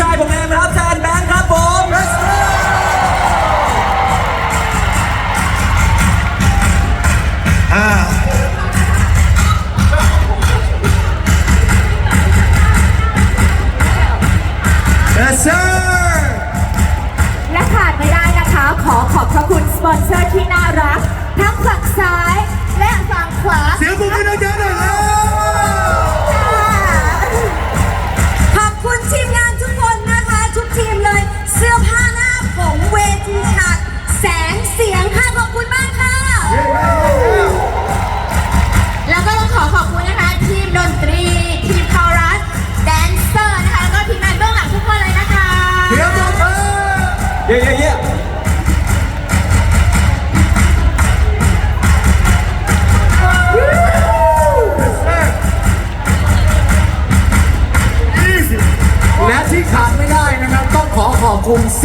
ชายผมเองนะครับแทนแบงค์ครับผมอ่า Yes sir และขาดไม่ได้นะคะ ขอขอบพระคุณสปอนเซอร์ที่น่ารัก ทั้งฝั่งซ้ายและฝั่งขวา เสียงปรบมือดังๆหน่อยครับ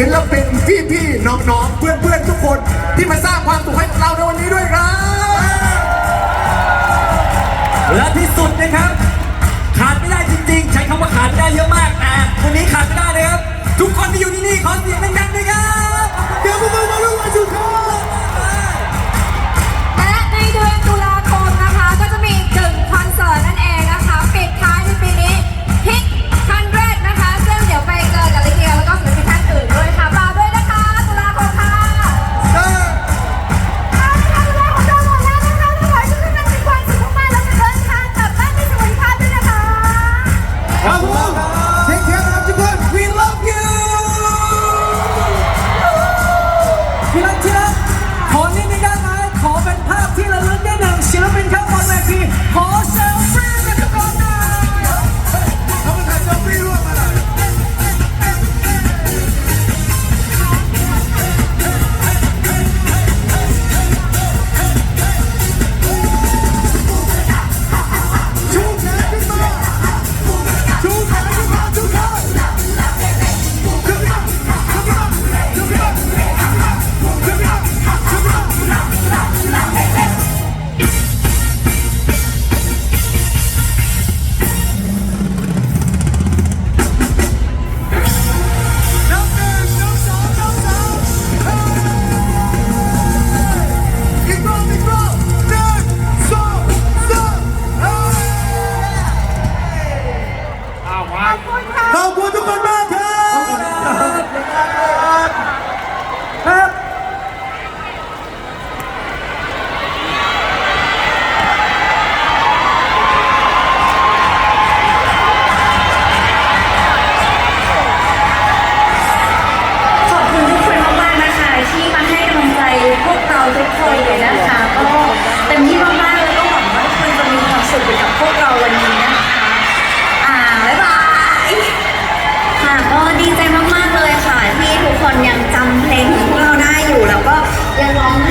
ศิลปินพี่พี่ๆน้องๆเพื่อนทุกคนที่มาสร้างความสุขให้กับเราในวันนี้ด้วยครับและที่สุดนะครับ ขาดไม่ได้จริงๆ ใช้คำว่าขาดไม่ได้เยอะมากแต่วันนี้ขาดไม่ได้เลยครับ ทุกคนที่อยู่ที่นี่ขอเสียงดัง Yeah,